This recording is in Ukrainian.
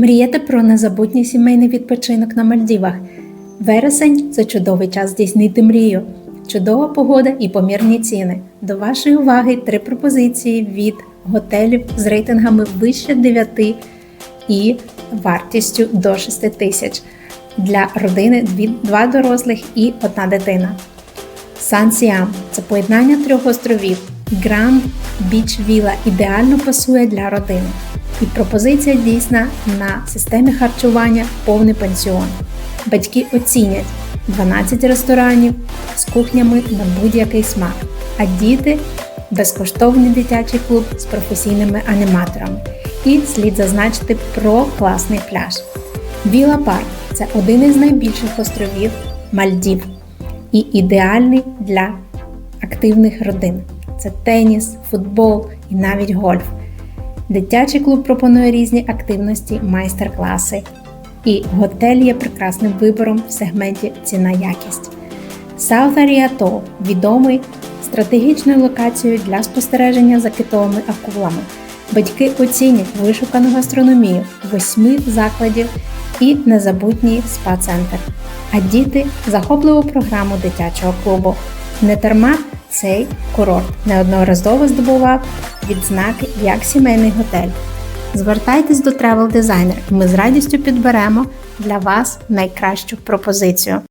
Мрієте про незабутній сімейний відпочинок на Мальдівах? Вересень це чудовий час здійснити мрію. Чудова погода і помірні ціни. До вашої уваги три пропозиції від готелів з рейтингами вище 9 і вартістю до 6 тисяч. Для родини два дорослих і одна дитина. Сан Сіам це поєднання трьох островів. Гранд Біч Віла ідеально пасує для родини. І пропозиція дійсна на системі харчування повний пансіон. Батьки оцінять 12 ресторанів з кухнями на будь-який смак, а діти безкоштовний дитячий клуб з професійними аніматорами. І слід зазначити про класний пляж. Віла Парк це один із найбільших островів Мальдів і ідеальний для активних родин. Це теніс, футбол і навіть гольф. Дитячий клуб пропонує різні активності, майстер-класи. І готель є прекрасним вибором в сегменті ціна-якість. South Ariato відомий стратегічною локацією для спостереження за китовими акулами. Батьки оцінять вишукану гастрономію, восьми закладів і незабутній спа-центр. А діти захопливу програму дитячого клубу. Не дарма цей курорт неодноразово здобував відзнаки як сімейний готель. Звертайтесь до Travel Designer, і ми з радістю підберемо для вас найкращу пропозицію.